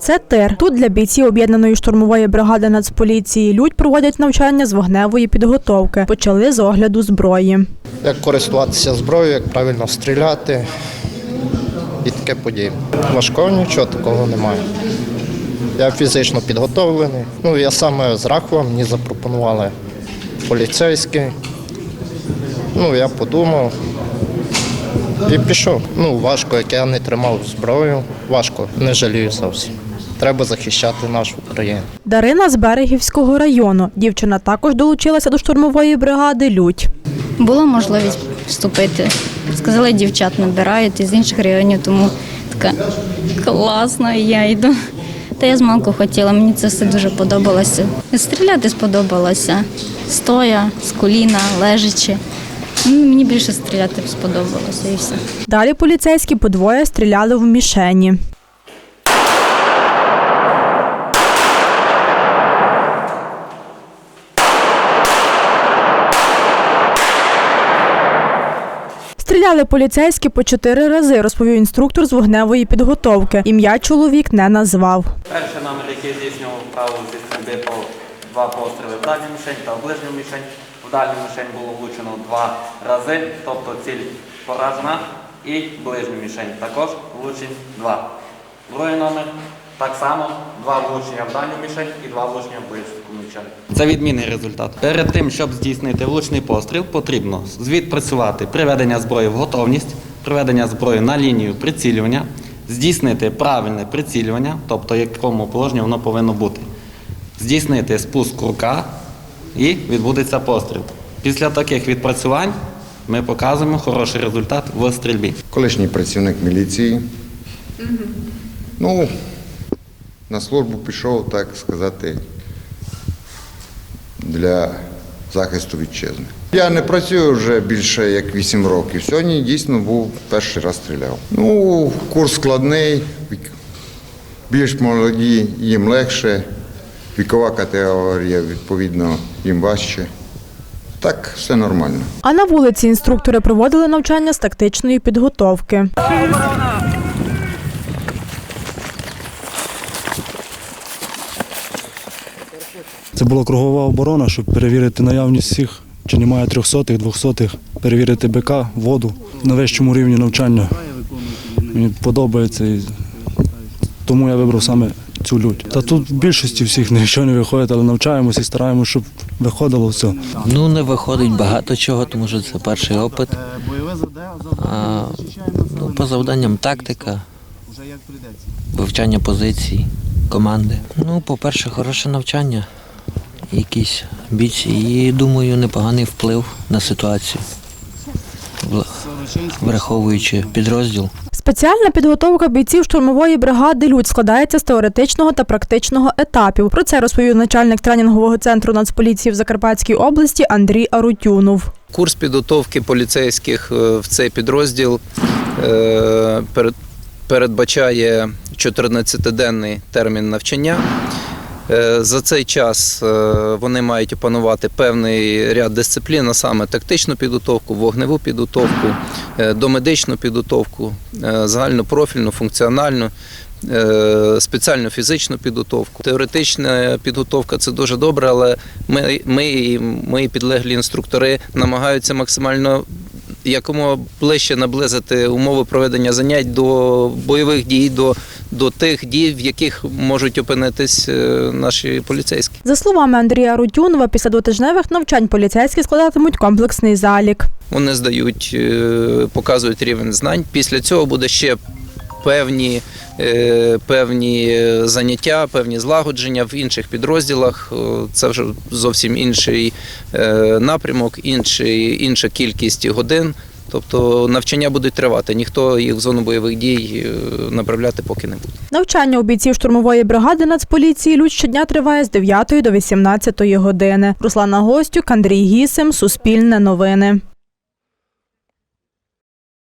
Це тир. Тут для бійців об'єднаної штурмової бригади Нацполіції Людь проводять навчання з вогневої підготовки. Почали з огляду зброї. Як користуватися зброєю, як правильно стріляти і таке подібне. Важкого нічого такого немає. Я фізично підготовлений. Ну, я саме з Рахова, мені запропонували поліцейські. Ну, я подумав і пішов. Ну, важко, як я не тримав зброю, важко, не жалію зовсім. Треба захищати нашу Україну. Дарина з Берегівського району. Дівчина також долучилася до штурмової бригади Людь. Була можливість вступити. Сказали, дівчат набирають із інших районів, тому така класна, я йду. Та я з малку хотіла, мені це все дуже подобалося. Стріляти сподобалося. Стоя, з коліна, лежачи. Ну, Мені більше стріляти сподобалося і все. Далі поліцейські подвоє стріляли в мішені. Стріляли поліцейські по чотири рази, розповів інструктор з вогневої підготовки. Ім'я чоловік не назвав. Перший номер, який здійснював вправу зі стрільби по два постріли в дальню мішень та в ближню мішень. В дальню мішень було влучено два рази, тобто ціль поражена, і ближню мішень також влучень два. Другий номер так само, два влучення в дальню мішень і два влучення в ближню мішень. Це відмінний результат. Перед тим, щоб здійснити влучний постріл, потрібно відпрацювати приведення зброї в готовність, приведення зброї на лінію прицілювання, здійснити правильне прицілювання, тобто в якому положенні воно повинно бути, здійснити спуск рука і відбудеться постріл. Після таких відпрацювань ми показуємо хороший результат в стрільбі. колишній працівник міліції. Ну, на службу пішов, так сказати, для захисту вітчизни. Я не працюю вже більше як 8 років. Сьогодні дійсно був перший раз стріляв. Ну, курс складний, більш молоді, їм легше, вікова категорія, відповідно, їм важче. Так, все нормально. А на вулиці інструктори проводили навчання з тактичної підготовки. Була кругова оборона, щоб перевірити наявність всіх, чи немає трьохсотих, двохсотих, перевірити БК, воду на вищому рівні навчання. Мені подобається і тому я вибрав саме цю лють. Та тут в більшості всіх нічого не виходить, але навчаємося і стараємося, щоб виходило все. Ну, не виходить багато чого, тому що це перший опит. А, ну, по завданням тактика, вивчання позицій, команди. Ну, по-перше, хороше навчання, якісь амбіції і, думаю, непоганий вплив на ситуацію, враховуючи підрозділ. Спеціальна підготовка бійців штурмової бригади Людь складається з теоретичного та практичного етапів. Про це розповів начальник тренінгового центру Нацполіції в Закарпатській області Андрій Арутюнов. Курс підготовки поліцейських е, в цей підрозділ е, перед- передбачає 14-денний термін навчання. Е, За цей час е, вони мають опанувати певний ряд дисциплін, а саме тактичну підготовку, вогневу підготовку, е, домедичну підготовку, е, загальнопрофільну, функціональну, спеціальну фізичну підготовку. Теоретична підготовка це дуже добре, але ми, ми, і підлеглі інструктори намагаються максимально якомога ближче наблизити умови проведення занять до бойових дій, до, до тих дій, в яких можуть опинитись е, наші поліцейські. За словами Андрія Рутюнова, після двотижневих навчань поліцейські складатимуть комплексний залік. Вони здають, е, показують рівень знань. Після цього буде ще певні, е, певні заняття, певні злагодження в інших підрозділах. Це вже зовсім інший напрямок, інший, інша кількість годин. Тобто навчання будуть тривати. Ніхто їх в зону бойових дій е, направляти поки не буде. Навчання у бійців штурмової бригади Нацполіції Людь щодня триває з 9 до 18 години. Руслана Гостюк, Андрій Гісим, Суспільне новини.